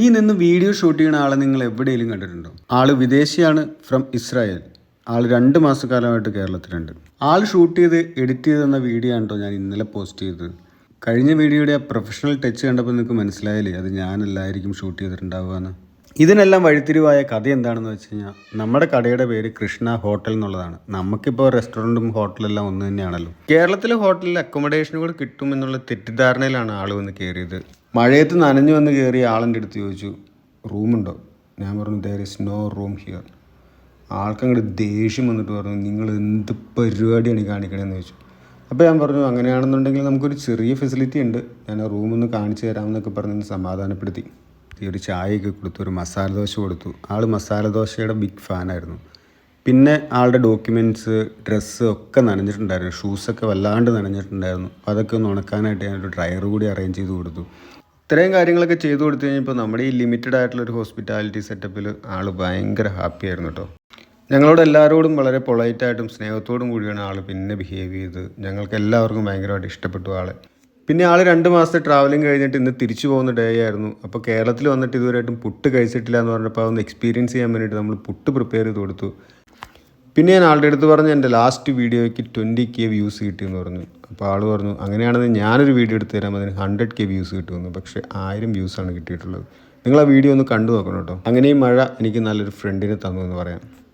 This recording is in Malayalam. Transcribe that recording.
ഈ നിന്ന് വീഡിയോ ഷൂട്ട് ചെയ്യുന്ന ആളെ നിങ്ങൾ എവിടെയെങ്കിലും കണ്ടിട്ടുണ്ടോ? ആൾ വിദേശിയാണ് ഫ്രം ഇസ്രായേൽ ആൾ രണ്ട് മാസക്കാലമായിട്ട് കേരളത്തിലുണ്ട്. ആൾ ഷൂട്ട് ചെയ്ത് എഡിറ്റ് ചെയ്ത് തന്ന വീഡിയോ ആണ് ഞാൻ ഇന്നലെ പോസ്റ്റ് ചെയ്തത്. കഴിഞ്ഞ വീഡിയോയുടെ ആ പ്രൊഫഷണൽ ടച്ച് കണ്ടപ്പോൾ നിങ്ങൾക്ക് മനസ്സിലായില്ലേ? അത് ഞാനല്ലായിരിക്കും ഷൂട്ട് ചെയ്തിട്ടുണ്ടാവുക എന്ന്. ഇതിനെല്ലാം വഴിത്തിരിവായ കഥ എന്താണെന്ന് വെച്ച് കഴിഞ്ഞാൽ നമ്മുടെ കടയുടെ പേര് കൃഷ്ണ ഹോട്ടൽ എന്നുള്ളതാണ്. നമുക്കിപ്പോൾ റെസ്റ്റോറന്റും ഹോട്ടലെല്ലാം ഒന്ന് തന്നെയാണല്ലോ. കേരളത്തിലെ ഹോട്ടലിൽ അക്കോമഡേഷനുകൾ കിട്ടും എന്നുള്ള തെറ്റിദ്ധാരണയിലാണ് ആൾ വന്ന് കയറിയത് മഴയത്ത് നനഞ്ഞു വന്ന് കയറിയ ആളിന്റെ അടുത്ത് ചോദിച്ചു റൂമുണ്ടോ? ഞാൻ പറഞ്ഞു there is no room here ആൾക്കങ്ങോട്ട് ദേഷ്യം വന്നിട്ട് പറഞ്ഞു നിങ്ങൾ എന്ത് പരിപാടിയാണ് ഈ കാണിക്കണതെന്ന് ചോദിച്ചു. അപ്പോൾ ഞാൻ പറഞ്ഞു അങ്ങനെയാണെന്നുണ്ടെങ്കിൽ നമുക്കൊരു ചെറിയ ഫെസിലിറ്റി ഉണ്ട്. ഞാൻ ആ റൂമൊന്ന് കാണിച്ചു തരാമെന്നൊക്കെ പറഞ്ഞ് സമാധാനപ്പെടുത്തി. ഒരു ചായയൊക്കെ കൊടുത്തു ഒരു മസാല ദോശ കൊടുത്തു. ആൾ മസാല ദോശയുടെ ബിഗ് ഫാനായിരുന്നു പിന്നെ ആളുടെ ഡോക്യുമെന്റ്സ് ഡ്രസ്സ് ഒക്കെ നനഞ്ഞിട്ടുണ്ടായിരുന്നു. ഷൂസൊക്കെ വല്ലാണ്ട് നനഞ്ഞിട്ടുണ്ടായിരുന്നു. അപ്പോൾ അതൊക്കെ ഒന്ന് ഉണക്കാനായിട്ട് ഞാനൊരു ഡ്രയർ കൂടി അറേഞ്ച് ചെയ്ത് കൊടുത്തു. ഇത്രയും കാര്യങ്ങളൊക്കെ ചെയ്തു കൊടുത്തു കഴിഞ്ഞപ്പോൾ നമ്മുടെ ഈ ലിമിറ്റഡ് ആയിട്ടുള്ള ഒരു ഹോസ്പിറ്റാലിറ്റി സെറ്റപ്പിൽ ആൾ ഭയങ്കര ഹാപ്പി ആയിരുന്നു കേട്ടോ ഞങ്ങളോട് എല്ലാവരോടും വളരെ പൊളൈറ്റായിട്ടും സ്നേഹത്തോടും കൂടിയാണ് ആൾ പിന്നെ ബിഹേവ് ചെയ്തത് ഞങ്ങൾക്ക് എല്ലാവർക്കും ഭയങ്കരമായിട്ട് ഇഷ്ടപ്പെട്ടു ആൾ പിന്നെ ആൾ രണ്ട് മാസത്തെ ട്രാവലിംഗ് കഴിഞ്ഞിട്ട് ഇന്ന് തിരിച്ചു പോകുന്ന ഡേ ആയിരുന്നു. അപ്പോൾ കേരളത്തിൽ വന്നിട്ട് ഇതുവരെയായിട്ടും പുട്ട് കഴിച്ചിട്ടില്ല എന്ന് പറഞ്ഞപ്പോൾ അതൊന്ന് എക്സ്പീരിയൻസ് ചെയ്യാൻ വേണ്ടിയിട്ട് നമ്മൾ പുട്ട് പ്രിപ്പയർ ചെയ്ത് കൊടുത്തു. പിന്നെ ഞാൻ ആളുടെ അടുത്ത് പറഞ്ഞു എന്റെ ലാസ്റ്റ് വീഡിയോയ്ക്ക് ട്വന്റി കെ വ്യൂസ് കിട്ടിയെന്ന് പറഞ്ഞു. അപ്പോൾ ആൾ പറഞ്ഞു അങ്ങനെയാണെങ്കിൽ ഞാനൊരു വീഡിയോ എടുത്ത് തരാം അതിന് ഹൺഡ്രഡ് കെ വ്യൂസ് കിട്ടുമെന്ന്. പക്ഷേ ആയിരം വ്യൂസാണ് കിട്ടിയിട്ടുള്ളത്. നിങ്ങൾ ആ വീഡിയോ ഒന്ന് കണ്ടു നോക്കണം കേട്ടോ. അങ്ങനെ ഈ മഴ എനിക്ക് നല്ലൊരു ഫ്രണ്ടിനെ തന്നു എന്ന് പറയാം.